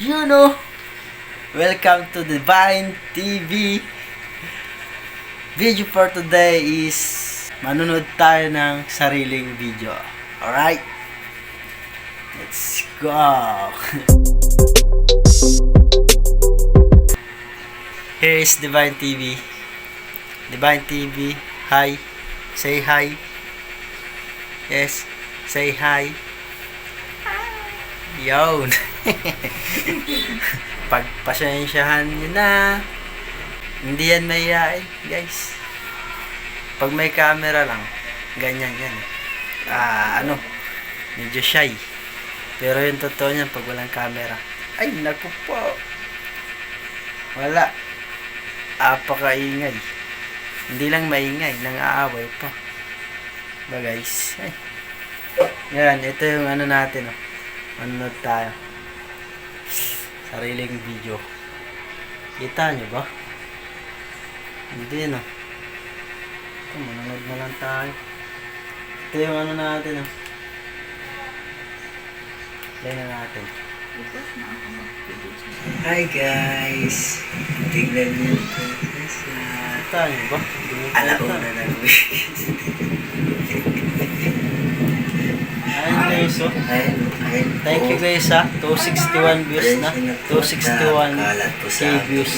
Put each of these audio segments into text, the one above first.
You know, welcome to Divine TV. Video for today is manunod tayo ng sariling video. Alright? Let's go! Here is Divine TV. Divine TV, hi. Say hi. Yes, say hi. Yun. Pagpasensyahan nyo na. Hindi yan mahihain, guys. Pag may camera lang, ganyan yan. Ah, ano, medyo shy. Pero yung totoo niyan, pag walang camera, ay, naku po. Wala. Apakaingay. Hindi lang maingay, nang-aaway pa. Ba guys? Ay. Yan, ito yung ano natin, oh. Manonood tayo. Sariling video. Kita nyo ba? Hindi no. Ito, manonood na lang tayo. Ito yung ano natin oh. Play na natin. Hi guys! Tignan niyo ito. Nyo ba? Dumikita. alauna ng Ayun guys oh. Ayun. Thank you guys ha. 261 views na. 261 Kalat po K sa views.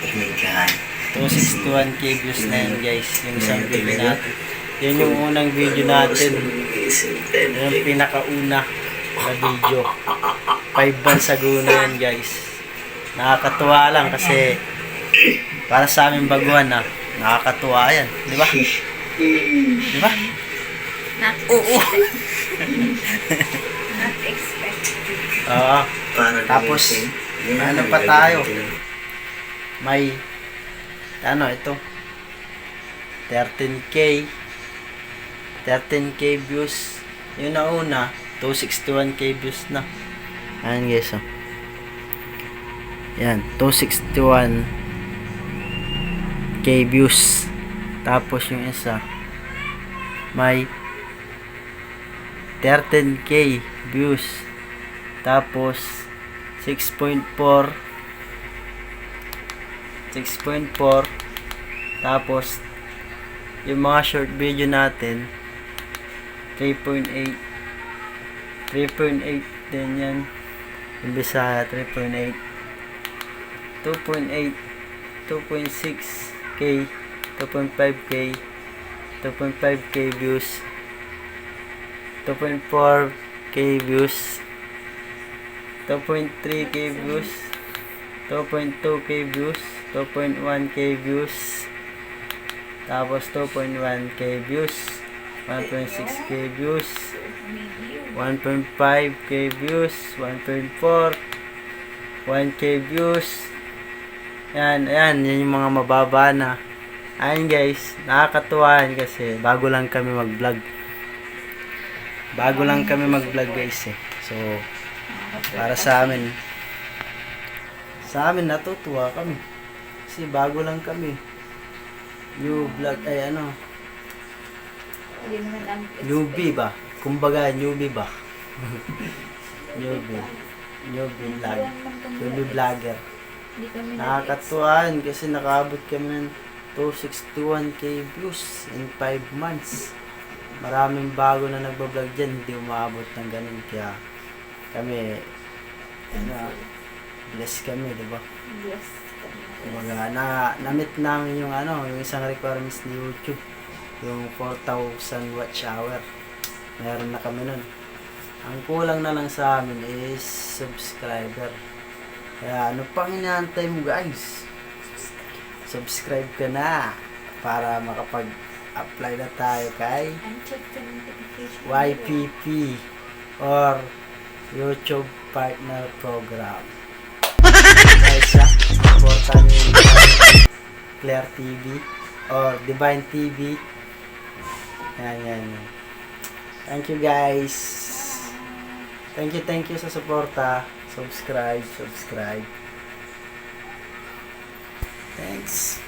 Hinigaan. 261k views na yun guys. Yung isang video natin. Yun yung unang video natin. Yun yung pinakauna na video. 5 months ago na yun guys. Nakakatuwa lang kasi para sa aming baguhan na nakakatuwa yan. Di ba? Di ba? Oo. Oo. Para Tapos, gamitin. Ano pa tayo? May ano ito 13k 13k views yung nauna 261k views na ayan guys oh. yan 261k views tapos yung isa may 13k views tapos 6.4 6.4 tapos yung mga short video natin 3.8 3.8 din yan. Yung Bisaya 3.8 2.8 2.6k 2.5k 2.5k views 2.4k views 2.3k views 2.2k views 2.1k views tapos 2.1k views 1.6k views 1.5k views 1.4 1k views. Yan yan yan yung mga mababa na. Ayun guys nakakatuwa yan kasi bago lang kami mag vlog bago lang kami mag vlog guys eh. So para sa amin. Sa amin natutuwa kami. Kasi bago lang kami. New vlog ay ano? Newbie ba? Kumbaga newbie ba? Newbie. Newbie vlog. Newbie vlogger. Kami nakakatuwaan kasi nakaabot kami ng 261k views in 5 months. Maraming bago na nagbablog dyan hindi umabot ng ganun. Kaya kami ano, blessed kami di ba Yes. Kumbaga, na, na-meet namin yung ano, yung isang requirements ni YouTube. Yung 4,000 watch hour. Meron na kami nun. Ang kulang na lang sa amin is subscriber. Kaya ano pang inaantay mo guys? Subscribe ka na para makapag-apply na tayo kay. YPP or YouTube Partner Program. Guys, ha? Supportan nyo Claire TV or Divine TV. Yan, yan, yan. Thank you guys. Thank you, thank you sa suporta. Subscribe, subscribe. Thanks.